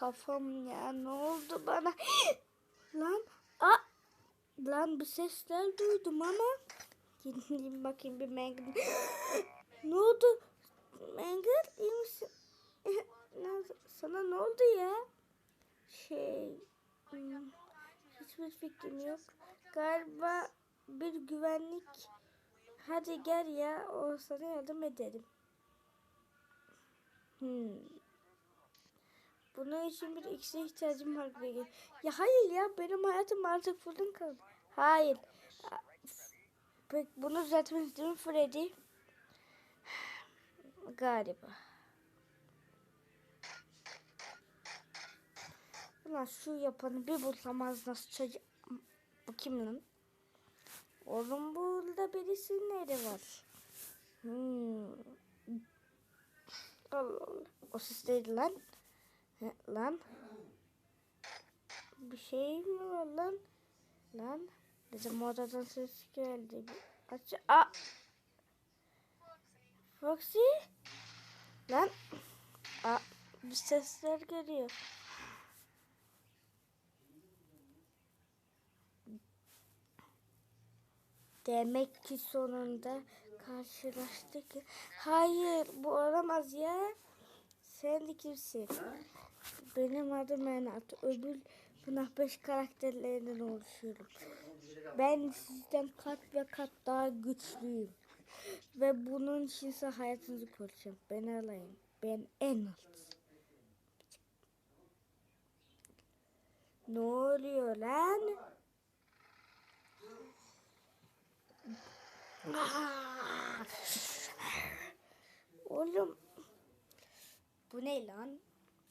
kafam ya ne oldu bana? lan a lan bir sesler duydum ama gideyim bakayım bir Mengel. ne oldu? Mengel iyi misin? Sana ne oldu ya? Şey hmm, hiçbir fikrim yok. Galiba bir güvenlik Hadi gel ya o sana yardım ederim. Hmm. Bunun için bir iksire ihtiyacım var geliyor. Ya hayır ya benim hayatım artık fullün kaldı. Hayır. Peki bunu düzeltmek istiyorum Freddy. Galiba. Ulan şu yapanı bir bulsamaz nasıl çocuk. Bu kim lan? Oğlum burada birisinin eri var. Hmm. Allah Allah. O ses değil lan. He, lan. Bir şey mi var lan? Lan. Bizim odadan ses geldi. Aç. Aa. Foxy. Lan. Aa. Bir sesler geliyor. Demek ki sonunda karşılaştık. Hayır bu olamaz ya. Sen de kimsin? Benim adım Enat. Öbür Pınah 5 karakterlerinden oluşuyorum. Ben sizden kat ve kat daha güçlüyüm. Ve bunun için size hayatınızı koruyacağım. Beni alayım. Ben Enat. Ne oluyor lan? Ah! Oğlum. Bu ne lan?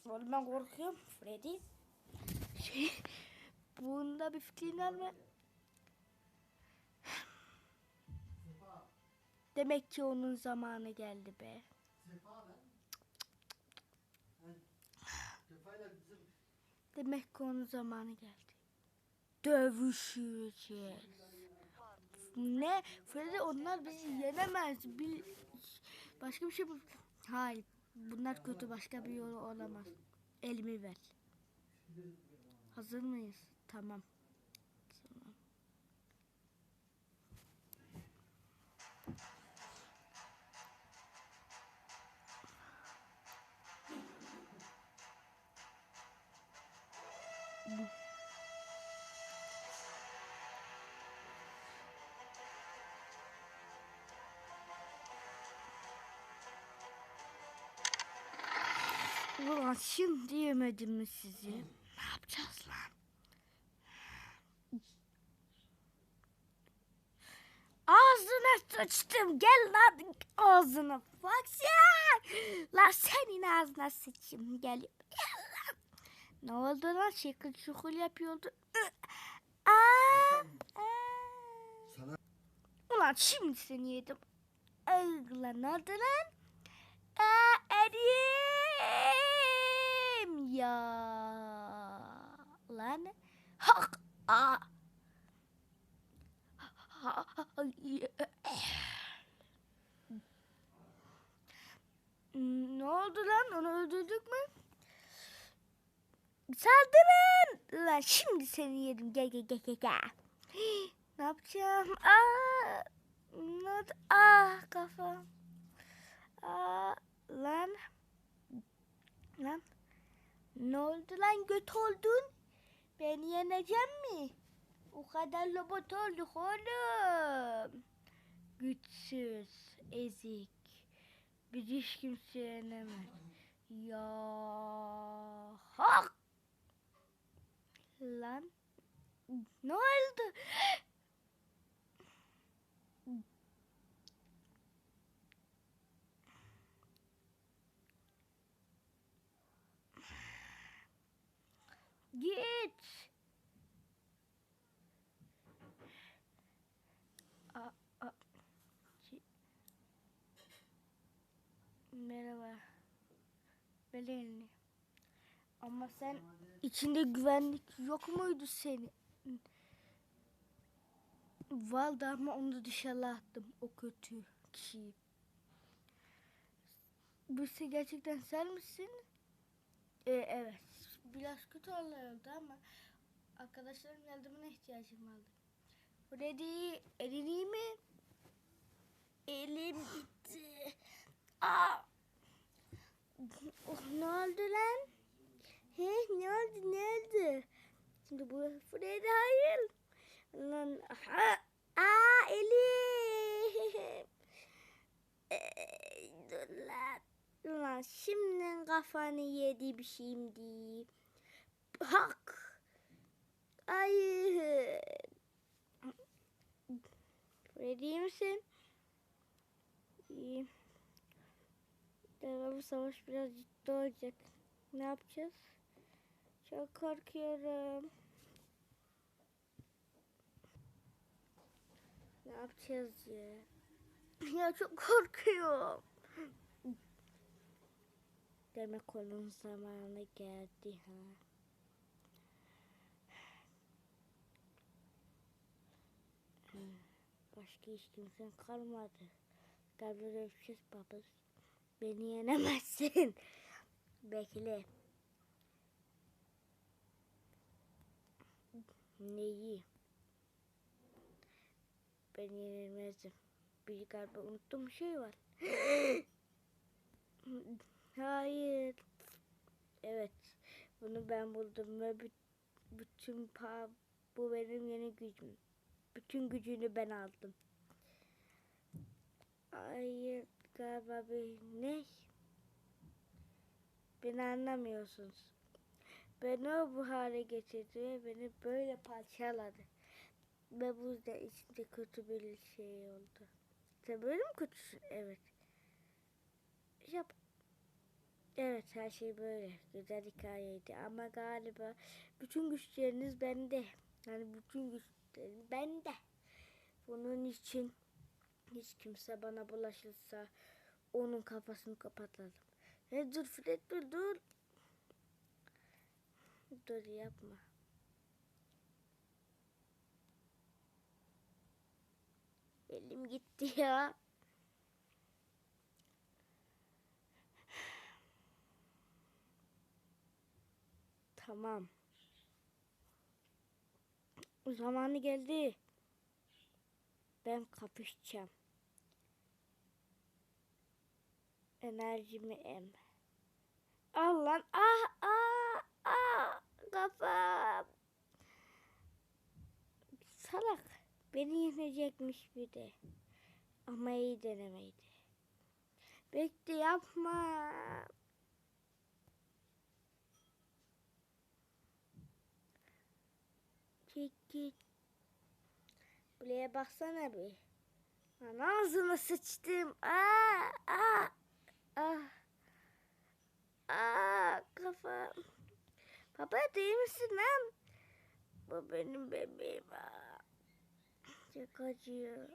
Oğlum ben korkuyorum Freddy. Şey, bunda bir fikrin var mı? Demek ki onun zamanı geldi be. Demek ki onun zamanı geldi. Dövüşeceğiz. Ne? Freddy onlar bizi yenemez. Bir, başka bir şey bu. Hayır. Bunlar kötü. Başka bir yolu olamaz. Elimi ver. Hazır mıyız? Tamam. Ulan şimdi yemedim mi sizi? Ne yapacağız lan? Ağzına sıçtım. Gel lan ağzına. Bak sen. Lan senin ağzına sıçayım. Gel. Gel lan. Ne oldu lan? Şekil şukul yapıyordu. Aa, aa. Ulan şimdi seni yedim. Ay lan ne oldu lan? Aa, erim ya lan hak a ne oldu lan onu öldürdük mü? Saldırın! Lan şimdi seni yedim gel gel gel gel gel. Ne yapacağım? Aa, oldu? Ah kafam. Aa, lan. Lan. Ne oldu lan göt oldun? Beni yenecek mi? O kadar robot olduk oğlum. Güçsüz, ezik. Bir hiç kimse yenemez. Ya hak. Lan. Ne oldu? Git. Aa. Ci- Merhaba. Belirli. Ama sen içinde güvenlik yok muydu senin? Vardı ama onu dışarı attım. O kötü kişiyi. Birisi gerçekten sen misin? Ee, evet. Kötü oluyordu ama arkadaşlarım yardımına ihtiyacım vardı. Freddy elin iyi mi? Elim gitti. Aa! Oh, ne oldu lan? He ne oldu ne oldu? Şimdi bu Freddy hayır. Lan aha. Aa elim. Ey, Dur lan. Ulan şimdi kafanı yedi bir şimdi. Hak. Hayır. Freddy iyi misin? İyiyim. Bu savaş biraz ciddi olacak. Ne yapacağız? Çok korkuyorum. Ne yapacağız ya? Ya çok korkuyorum. Demek onun zamanı geldi. Ha, Başka hiç kimsen kalmadı. Galiba dövüşeceğiz baba. Beni yenemezsin. Bekle. Neyi? Ben yenilmezdim. Bir galiba unuttuğum bir şey var. Hayır. Evet. Bunu ben buldum ve bü- bütün pa bu benim yeni gücüm. Bütün gücünü ben aldım. Hayır galiba bir ne? Beni anlamıyorsunuz. Beni o bu hale getirdi ve beni böyle parçaladı. Ve bu da içimde kötü bir şey oldu. Sen böyle mi kötüsün? Evet. Yap. Evet her şey böyle. Güzel hikayeydi ama galiba bütün güçleriniz bende. Yani bütün güçlerim bende. Bunun için hiç kimse bana bulaşırsa onun kafasını kapatalım. E dur Fred dur dur. Dur yapma. Elim gitti ya. Tamam. Zamanı geldi. Ben kapışacağım. Enerjimi em. Al lan. Ah ah ah. Kafam. Salak. Beni yenecekmiş bir de. Ama iyi denemeydi. Bekle yapma. Git git. Buraya baksana bir. Lan ağzıma sıçtım. Aa, aa, ah. Aa, kafam. Baba değil misin lan? Bu benim bebeğim. Aa. Çok acıyor.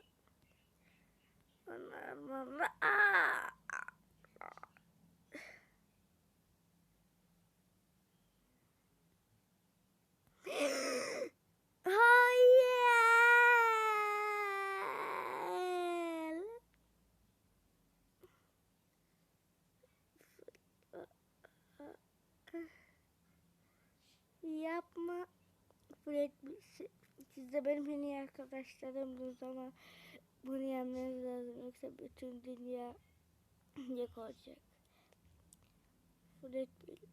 Anam, anam. Aa. Hayır. Yapma. Fred, siz de benim en iyi arkadaşlarımdınız ama bunu yenmeniz lazım. Yoksa bütün dünya yok olacak. Fred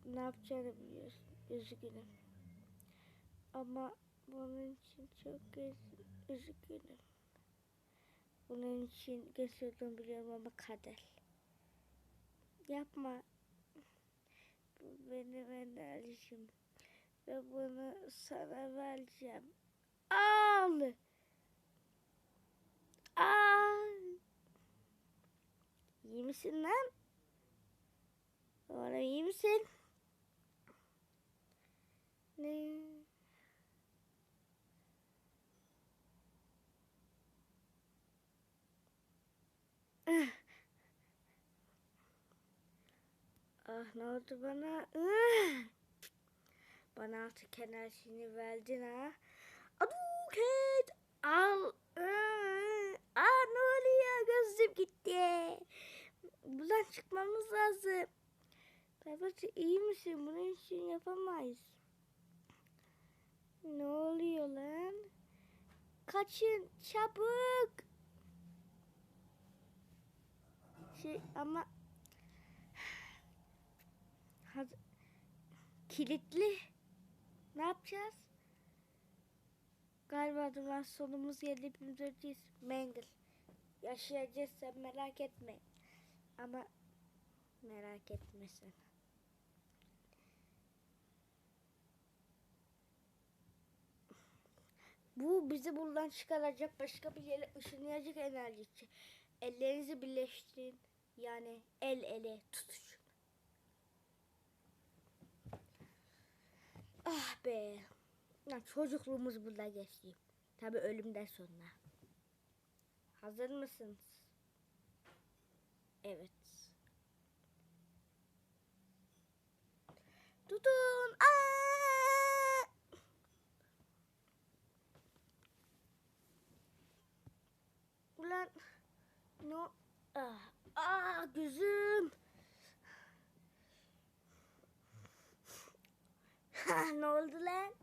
ne yapacağını biliyorsun. Üzgünüm. Ama bunun için çok üz- üzgünüm. Bunun için geçirdim biliyorum ama kader. Yapma. Bu benim enerjim. Ve bunu sana vereceğim. Al. Al. İyi misin lan? Oğlum iyi misin? Ne? Ah ne oldu bana? Ah! Bana artık enerjini verdin ha. Aduket al. Aa ne oluyor? Gözüm gitti. Buradan çıkmamız lazım. Babacı iyi misin? Bunun için yapamayız. Ne oluyor lan? Kaçın çabuk. Şey ama Hadi. kilitli. Ne yapacağız? Galiba duman sonumuz geldi hepimiz öleceğiz. Mengel. Yaşayacağız sen merak etme. Ama merak etme sen. Bu bizi buradan çıkaracak başka bir yere ışınlayacak enerji. Ellerinizi birleştirin. Yani el ele tutuşun. Ah be. Ya çocukluğumuz burada geçti. Tabi ölümden sonra. Hazır mısınız? Evet. Tutun. Aa! Ulan no ah, ah gözüm. Ne oldu lan?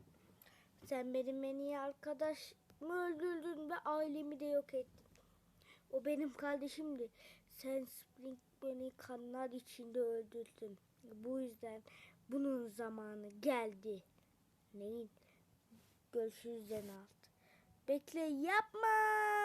Sen benim en iyi arkadaşımı öldürdün ve ailemi de yok ettin. O benim kardeşimdi. Sen Spring beni kanlar içinde öldürdün. Bu yüzden bunun zamanı geldi. Neyin? Görüşürüz Zenalt. Bekle yapma.